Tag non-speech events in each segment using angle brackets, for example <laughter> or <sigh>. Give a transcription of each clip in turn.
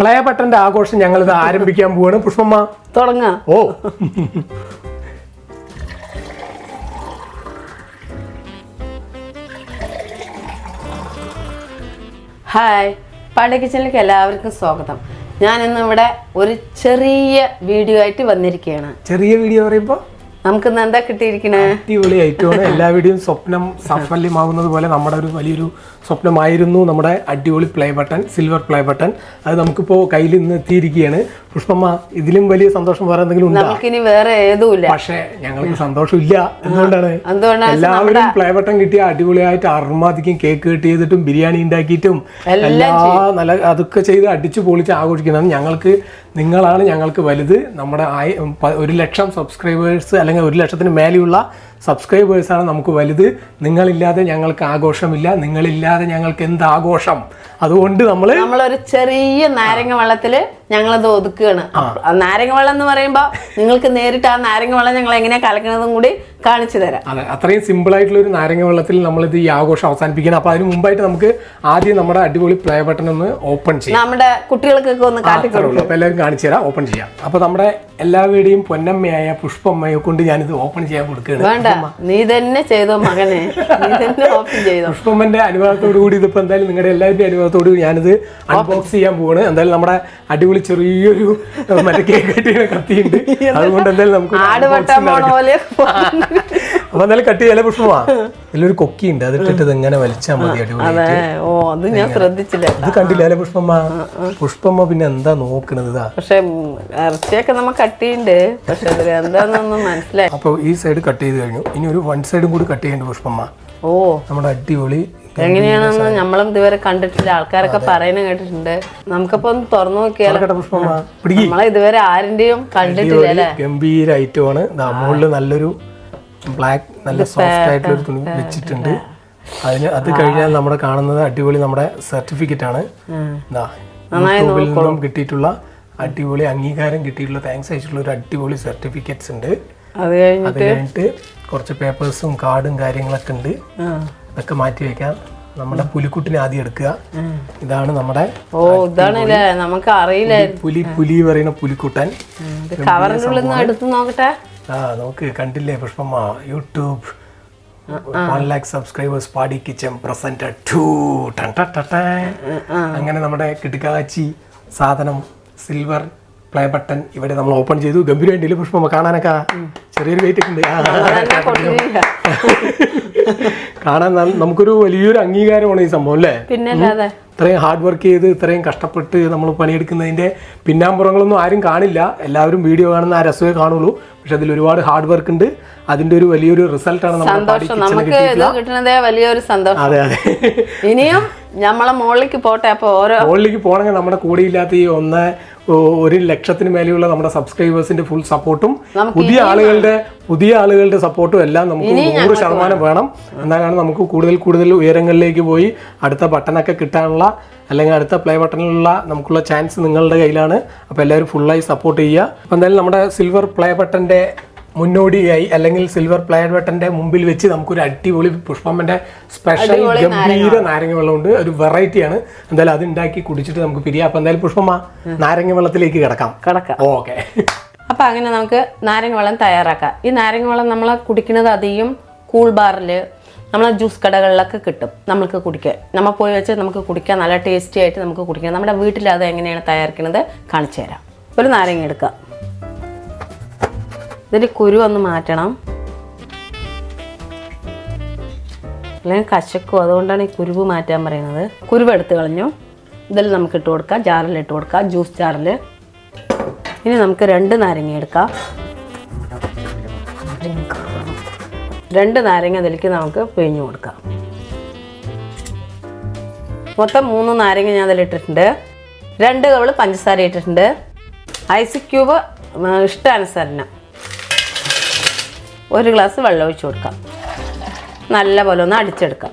Play ബട്ടന്റെ ആഘോഷം ഞങ്ങൾ ഇത് ആരംഭിക്കാൻ പോവാണ്. പുഷ്പമ്മ. തുടങ്ങാ. ഓ. ഹായ് പാണ്ഡ്യ കിച്ചണിലേക്ക് എല്ലാവർക്കും സ്വാഗതം. ഞാൻ ഇന്ന് ഇവിടെ ഒരു ചെറിയ വീഡിയോ ആയിട്ട് വന്നിരിക്കുകയാണ്. ചെറിയ വീഡിയോ പറയുമ്പോ? നമുക്ക് ഇന്ന് എന്താ കിട്ടിയിരിക്കണേ? അടിപൊളി ഐറ്റമാണ്. എല്ലാ വീഡിയോയും സ്വപ്നം സാഫല്യമാകുന്നത് പോലെ നമ്മുടെ ഒരു വലിയൊരു സ്വപ്നമായിരുന്നു നമ്മുടെ അടിപൊളി play button silver play button അത് നമുക്കിപ്പോൾ കയ്യിൽ ഇന്ന് എത്തിയിരിക്കുകയാണ്. പുഷ്പമ്മ ഇതിലും വലിയ സന്തോഷം വേറെ എന്തെങ്കിലും ഉണ്ടോ? നമുക്കിനി വേറെ ഏതുമില്ല. പക്ഷേ ഞങ്ങൾക്ക് സന്തോഷമില്ല. എന്തുകൊണ്ടാണ്? എല്ലാവരും പ്ലേ ബട്ടൺ കിട്ടിയ അടിപൊളിയായിട്ട് അർമാദിക്കും കേക്ക് കട്ട് ചെയ്തിട്ടും ബിരിയാണി ഉണ്ടാക്കിയിട്ടും എല്ലാ നല്ല അതൊക്കെ ചെയ്ത് അടിച്ചു പൊളിച്ച് ആഘോഷിക്കുന്നതാണ് ഞങ്ങൾക്ക് നിങ്ങളാണ് ഞങ്ങൾക്ക് വലുത്. നമ്മുടെ ഒരു ലക്ഷം സബ്സ്ക്രൈബേഴ്സ് അല്ലെങ്കിൽ ഒരു ലക്ഷത്തിന് മേലെയുള്ള സബ്സ്ക്രൈബേഴ്സാണ് നമുക്ക് വലുത്. നിങ്ങളില്ലാതെ ഞങ്ങൾക്ക് ആഘോഷമില്ല. നിങ്ങളില്ലാതെ ഞങ്ങൾക്ക് എന്ത് ആഘോഷം അതുകൊണ്ട് നമ്മൾ നമ്മളൊരു ചെറിയ നാരങ്ങ വെള്ളത്തിൽ ഞങ്ങളത് ഒതുക്കുകയാണ്. നാരങ്ങ വെള്ളം എന്ന് പറയുമ്പോൾ നിങ്ങൾക്ക് നേരിട്ട് ആ നാരങ്ങ വെള്ളം ഞങ്ങൾ എങ്ങനെയാ കലക്കണതും കൂടി കാണിച്ചു തരാം. അതെ അത്രയും സിമ്പിൾ ആയിട്ടുള്ള ഒരു നാരങ്ങ വെള്ളത്തിൽ നമ്മളിത് ഈ ആഘോഷം അവസാനിപ്പിക്കണം അപ്പോൾ അതിന് മുമ്പായിട്ട് നമുക്ക് ആദ്യം നമ്മുടെ അടിപൊളി പ്ലേ ബട്ടൺ ഒന്ന് ഓപ്പൺ ചെയ്യാം. നമ്മുടെ കുട്ടികൾക്കൊക്കെ ഒന്ന് കാട്ടി അപ്പൊ അപ്പോൾ എല്ലാവരും കാണിച്ചു തരാം ഓപ്പൺ ചെയ്യാം. അപ്പോൾ നമ്മുടെ എല്ലാവരുടെയും പൊന്നമ്മയായ പുഷ്പമ്മയെ കൊണ്ട് ഞാനിത് ഓപ്പൺ ചെയ്യാൻ കൊടുക്കുകയാണ്. വേണ്ട നീ തന്നെ ചെയ്തോ മകനെ. നീ തന്നെ ഓപ്പൺ ചെയ്തോ. പുഷ്പമ്മന്റെ അനുഭവത്തോടു കൂടി ഇതിപ്പോ എന്തായാലും നിങ്ങളുടെ എല്ലാവരുടെയും അനുഭവത്തോടു കൂടി ഞാനിത് അൺബോക്സ് ചെയ്യാൻ പോവാണ്. എന്തായാലും നമ്മുടെ അടിപൊളി ചെറിയൊരു മറ്റേ കേക്ക് കട്ടിയുടെ കത്തിയുണ്ട്. അതുകൊണ്ട് എന്തായാലും നമുക്ക് പോലെ <laughs> അപ്പൊ എന്തായാലും കട്ട് ചെയ്യാലേ പുഷ്പമാ? ഇതിലൊരു കൊക്കിയുണ്ട് അത് ഇട്ടിട്ട് ഇത് ഇങ്ങനെ വലിച്ചാൽ മതി അടിപൊളി ഓ അത് ഞാൻ ശ്രദ്ധിച്ചില്ല ഇത് കണ്ടില്ല അല്ലേ പുഷ്പമ്മ? പുഷ്പമ്മ പിന്നെ എന്താ നോക്കണത് ഇതാ? പക്ഷെ ഇറച്ചിയൊക്കെ നമ്മ കട്ടിയുണ്ട് പക്ഷെ അതിൽ എന്താന്നൊന്നും മനസ്സിലായി. അപ്പോൾ ഈ സൈഡ് കട്ട് ചെയ്ത് കഴിഞ്ഞു. ഇനി ഒരു വൺ സൈഡും കൂടി കട്ട് ചെയ്യേണ്ട പുഷ്പമ്മ. ഓ. നമ്മുടെ അടിപൊളി എങ്ങനെയാണെന്ന് നമ്മളും ഇതുവരെ കണ്ടിട്ടില്ല. ആൾക്കാരൊക്കെ പറയുന്ന കേട്ടിട്ടുണ്ട്. നമുക്കപ്പോ ഒന്ന് തുറന്നു പിടിക്ക്. നമ്മളെ ഇതുവരെ ആരിന്റെയും കണ്ടിട്ടില്ല ഗംഭീര ഐറ്റമാണ് മുകളിൽ നല്ലൊരു ബ്ലാക്ക് നല്ല സോഫ്റ്റ് ആയിട്ടുള്ള ഒരു തുണി വെച്ചിട്ടുണ്ട്. അതിന് അത് കഴിഞ്ഞാൽ നമ്മുടെ കാണുന്നത് അടിപൊളി നമ്മുടെ സർട്ടിഫിക്കറ്റ് ആണ്. യൂട്യൂബിൽ നിന്നും കിട്ടിയിട്ടുള്ള അടിപൊളി അംഗീകാരം കിട്ടിയിട്ടുള്ള താങ്ക്സ് അയച്ചിട്ടുള്ള ഒരു അടിപൊളി സർട്ടിഫിക്കറ്റ്സ് ഉണ്ട്. അത് കഴിഞ്ഞ് കഴിഞ്ഞിട്ട് കുറച്ച് പേപ്പേഴ്സും കാർഡും കാര്യങ്ങളൊക്കെ ഉണ്ട്. അതൊക്കെ മാറ്റി വെക്കാം. നമ്മുടെ പുലിക്കുട്ടിനെ ആദ്യം എടുക്കുക. ഇതാണ് നമ്മുടെ ഓ ഇതാണല്ലേ നമുക്ക് അറിയില്ല പുലി പുലി പറയുന്ന പുലിക്കുട്ടൻ. കവറിനുള്ളിൽ നിന്ന് എടുത്ത് നോക്കട്ടെ. ആ നമുക്ക് കണ്ടില്ലേ Pushpamma? YouTube. One lakh subscribers പാടി കിച്ചൻ പ്രസന്റ് ടു അങ്ങനെ നമ്മുടെ കിടുക്കാച്ചി സാധനം സിൽവർ പ്ലേ ബട്ടൺ ഇവിടെ നമ്മൾ ഓപ്പൺ ചെയ്തു. ഗംഭീരമായിട്ടില്ല പുഷ്പമ്മ? കാണാനൊക്കെ? ചെറിയൊരു വെയിറ്റ് ഒക്കെ ഉണ്ട്. <laughs> കാണാൻ നമുക്കൊരു വലിയൊരു അംഗീകാരമാണ് ഈ സംഭവം അല്ലേ? പിന്നെ ഇത്രയും ഹാർഡ് വർക്ക് ചെയ്ത് ഇത്രയും കഷ്ടപ്പെട്ട് നമ്മൾ പണിയെടുക്കുന്നതിന്റെ പിന്നാമ്പുറങ്ങളൊന്നും ആരും കാണില്ല. എല്ലാവരും വീഡിയോ കാണുന്ന ആ രസമേ കാണുള്ളൂ. പക്ഷെ അതിൽ ഒരുപാട് ഹാർഡ് വർക്ക് ഉണ്ട്. അതിന്റെ ഒരു വലിയൊരു റിസൾട്ടാണ് നമുക്ക് കിട്ടുന്നതേ വലിയൊരു സന്തോഷം. അതെ അതെ. ഇനിയും നമ്മളെ മുകളിലേക്ക് പോട്ടെ അപ്പൊ ഓരോ മുകളിലേക്ക് പോകണമെങ്കിൽ നമ്മുടെ കൂടെ ഇല്ലാത്ത ഈ ഒന്ന് ഒരു ലക്ഷത്തിന് മേലെയുള്ള നമ്മുടെ സബ്സ്ക്രൈബേഴ്സിന്റെ ഫുൾ സപ്പോർട്ടും പുതിയ ആളുകളുടെ പുതിയ ആളുകളുടെ സപ്പോർട്ടും എല്ലാം നമുക്ക് നൂറ് ശതമാനം വേണം. എന്നാലാണ് നമുക്ക് കൂടുതൽ കൂടുതൽ ഉയരങ്ങളിലേക്ക് പോയി അടുത്ത ബട്ടണൊക്കെ കിട്ടാനുള്ള അല്ലെങ്കിൽ അടുത്ത പ്ലേ ബട്ടണിലുള്ള നമുക്കുള്ള ചാൻസ് നിങ്ങളുടെ കയ്യിലാണ്. അപ്പോൾ എല്ലാവരും ഫുള്ളായി സപ്പോർട്ട് ചെയ്യുക. അപ്പോൾ എന്തായാലും നമ്മുടെ സിൽവർ പ്ലേ ബട്ടന്റെ മുന്നോടിയായി അല്ലെങ്കിൽ സിൽവർ പ്ലയർ വെട്ടന്റെ മുമ്പിൽ വെച്ച് നമുക്കൊരു അടിപൊളി പുഷ്പമ്മന്റെ സ്പെഷ്യൽ ഗംഭീര നാരങ്ങ വെള്ളമുണ്ട് ഒരു വെറൈറ്റിയാണ് എന്തായാലും അത് ഉണ്ടാക്കി കുടിച്ചിട്ട് നമുക്ക് പിരിയാം. അപ്പൊ എന്തായാലും പുഷ്പമ്മ നാരങ്ങ വെള്ളത്തിലേക്ക് കിടക്കാം. കിടക്കാം. ഓക്കെ. അപ്പൊ അങ്ങനെ നമുക്ക് നാരങ്ങ വെള്ളം തയ്യാറാക്കാം. ഈ നാരങ്ങ വെള്ളം നമ്മൾ കുടിക്കുന്നത് അധികം കൂൾ ബാറിൽ നമ്മളെ ജ്യൂസ് കടകളിലൊക്കെ കിട്ടും. നമുക്ക് കുടിക്കാൻ. നമ്മൾ പോയി വെച്ച് നമുക്ക് കുടിക്കാൻ നല്ല ടേസ്റ്റി ആയിട്ട് നമുക്ക് കുടിക്കാം. നമ്മുടെ വീട്ടിൽ അത് എങ്ങനെയാണ് തയ്യാറാക്കുന്നത് കാണിച്ചു തരാം. ഒരു നാരങ്ങ എടുക്കാം. ഇതിൽ കുരു ഒന്ന് മാറ്റണം. അല്ലെങ്കിൽ കശക്കും അതുകൊണ്ടാണ് ഈ കുരുവ് മാറ്റാൻ പറയുന്നത്. കുരുവ് എടുത്ത് കളഞ്ഞു. ഇതിൽ നമുക്ക് ഇട്ട് കൊടുക്കാം. ജാറിൽ ഇട്ട് കൊടുക്കാം. ജ്യൂസ് ജാറിൽ ഇനി നമുക്ക് രണ്ട് നാരങ്ങ എടുക്കാം. രണ്ട് നാരങ്ങ അതിലേക്ക് നമുക്ക് പിഴിഞ്ഞു കൊടുക്കാം. മൊത്തം മൂന്ന് നാരങ്ങ ഞാൻ അതിലിട്ടിട്ടുണ്ട് രണ്ട് കവൾ പഞ്ചസാര ഇട്ടിട്ടുണ്ട്. ഐസ് ക്യൂബ് ഇഷ്ടാനുസരണം. ഒരു ഗ്ലാസ് വെള്ളം ഒഴിച്ച് കൊടുക്കാം. നല്ല പോലെ ഒന്ന് അടിച്ചെടുക്കാം.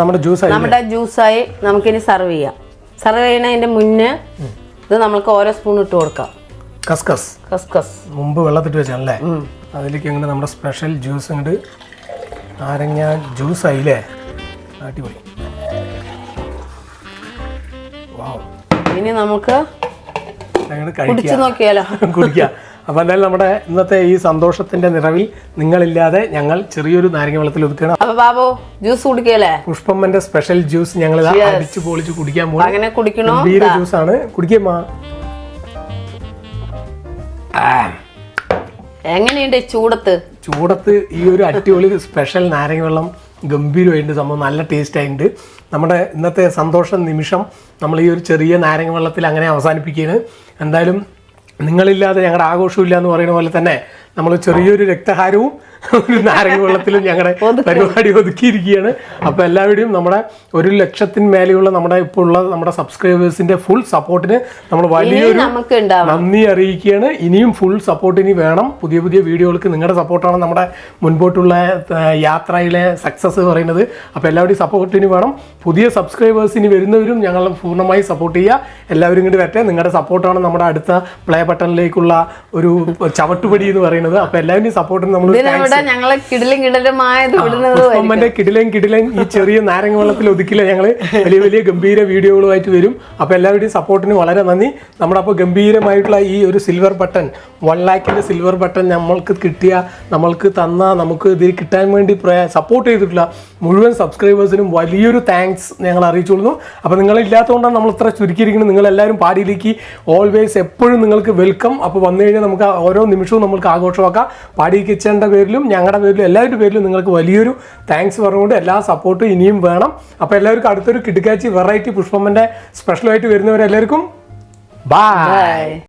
നമ്മുടെ ജ്യൂസ് ആയി നമ്മുടെ ജ്യൂസായി നമുക്കിനി സർവ് ചെയ്യാം. സർവ് ചെയ്യണതിന്റെ മുന്നേ ഇത് നമ്മൾക്ക് ഓരോ സ്പൂൺ ഇട്ട് കൊടുക്കാം. കസ്കസ്. കസ്കസ്. മുമ്പ് വെള്ളത്തിട്ട് വെച്ചാണല്ലേ അതിലേക്ക് അങ്ങോട്ട് നമ്മുടെ സ്പെഷ്യൽ ജ്യൂസ് ഇങ്ങോട്ട് നാരങ്ങ ജ്യൂസ് ആയില്ലേ? അടിപൊളി. ഇനി നമുക്ക് കുടിച്ചു നോക്കിയാലോ? <laughs> കുടിക്കുക. അപ്പോൾ എന്തായാലും നമ്മുടെ ഇന്നത്തെ ഈ സന്തോഷത്തിന്റെ നിറവിൽ നിങ്ങളില്ലാതെ ഞങ്ങൾ ചെറിയൊരു നാരങ്ങ വെള്ളത്തിൽ ഒതുക്കണം അപ്പൊ ബാബു ജ്യൂസ് കുടിക്കല്ലേ പുഷ്പമ്മന്റെ സ്പെഷ്യൽ ജ്യൂസ് ഞങ്ങൾ അടിച്ചു പൊളിച്ച് കുടിക്കാൻ പോകും അങ്ങനെ കുടിക്കണോ? ഗംഭീര ജ്യൂസാണ് കുടിക്കുമ്മ എങ്ങനെയുണ്ട് ചൂടത്ത്? ചൂടത്ത് ഈ ഒരു അടിപൊളി സ്പെഷ്യൽ നാരങ്ങ വെള്ളം ഗംഭീരമായിട്ട് സംഭവം. നല്ല ടേസ്റ്റ് ആയിട്ടുണ്ട്. നമ്മുടെ ഇന്നത്തെ സന്തോഷ നിമിഷം നമ്മൾ ഈ ഒരു ചെറിയ നാരങ്ങ വെള്ളത്തിൽ അങ്ങനെ അവസാനിപ്പിക്കുകയാണ്. എന്തായാലും നിങ്ങളില്ലാതെ ഞങ്ങളുടെ ആഘോഷമില്ല എന്ന് പറയുന്ന പോലെ തന്നെ നമ്മൾ ചെറിയൊരു രക്തഹാരവും ഒരു നാരങ്ങ വെള്ളത്തിലും ഞങ്ങളുടെ പരിപാടി ഒതുക്കിയിരിക്കുകയാണ്. അപ്പോൾ എല്ലാവരുടെയും നമ്മുടെ ഒരു ലക്ഷത്തിന് മേലെയുള്ള നമ്മുടെ ഇപ്പോൾ ഉള്ള നമ്മുടെ സബ്സ്ക്രൈബേഴ്സിന്റെ ഫുൾ സപ്പോർട്ടിന് നമ്മൾ വലിയൊരു നന്ദി അറിയിക്കുകയാണ്. ഇനിയും ഫുൾ സപ്പോർട്ട് ഇനി വേണം. പുതിയ പുതിയ വീഡിയോകൾക്ക് നിങ്ങളുടെ സപ്പോർട്ടാണ് നമ്മുടെ മുൻപോട്ടുള്ള യാത്രയിലെ സക്സസ് പറയുന്നത്. അപ്പോൾ എല്ലാവരുടെയും സപ്പോർട്ട് ഇനി വേണം. പുതിയ സബ്സ്ക്രൈബേഴ്സ് ഇനി വരുന്നവരും ഞങ്ങൾ പൂർണമായി സപ്പോർട്ട് ചെയ്യുക. എല്ലാവരും ഇങ്ങോട്ട് വരട്ടെ. നിങ്ങളുടെ സപ്പോർട്ടാണ് നമ്മുടെ അടുത്ത പ്ലേ ബട്ടണിലേക്കുള്ള ഒരു ചവട്ടുപടി എന്ന് പറയുന്നത്. അപ്പോൾ എല്ലാവരുടെയും സപ്പോർട്ടിന് നമ്മൾ ഇതിനിവിടെ ഞങ്ങളെ കിടിലും പുഷ്പമ്മന്റെ കിടിലൻ കിടിലൻ ഈ ചെറിയ നാരങ്ങ വെള്ളത്തിൽ ഒതുക്കില്ല ഞങ്ങൾ? വലിയ വലിയ ഗംഭീര വീഡിയോകളുമായിട്ട് വരും. അപ്പൊ എല്ലാവരുടെയും സപ്പോർട്ടിന് വളരെ നന്ദി. നമ്മുടെ അപ്പോൾ ഗംഭീരമായിട്ടുള്ള ഈ ഒരു സിൽവർ ബട്ടൺ വൺ ലാക്കിന്റെ സിൽവർ ബട്ടൺ നമ്മൾക്ക് കിട്ടിയ നമ്മൾക്ക് തന്ന നമുക്ക് ഇതിൽ കിട്ടാൻ വേണ്ടി സപ്പോർട്ട് ചെയ്തിട്ടുള്ള മുഴുവൻ സബ്സ്ക്രൈബേഴ്സിനും വലിയൊരു താങ്ക്സ് ഞങ്ങൾ അറിയിച്ചുകൊള്ളുന്നു. അപ്പോൾ നിങ്ങളില്ലാത്തതുകൊണ്ടാണ് നമ്മൾ ഇത്ര ചുരുക്കിയിരിക്കുന്നത്. നിങ്ങൾ എല്ലാവരും പാടിയിലേക്ക് ഓൾവേസ് എപ്പോഴും നിങ്ങൾക്ക് വെൽക്കം അപ്പോൾ വന്നു കഴിഞ്ഞാൽ നമുക്ക് ഓരോ നിമിഷവും നമുക്ക് ആഘോഷമാക്കാം. പാടി കിച്ചന്റെ പേരിലും ഞങ്ങളുടെ പേരിലും എല്ലാവരുടെ പേരിലും നിങ്ങൾക്ക് വലിയൊരു താങ്ക്സ് പറഞ്ഞുകൊണ്ട് എല്ലാ സപ്പോർട്ടും ഇനിയും വേണം. അപ്പോൾ എല്ലാവർക്കും അടുത്തൊരു കിടുക്കാച്ചി വെറൈറ്റി പുഷ്പമ്മന്റെ സ്പെഷ്യലായിട്ട് വരുന്നവരെല്ലാവർക്കും ബൈ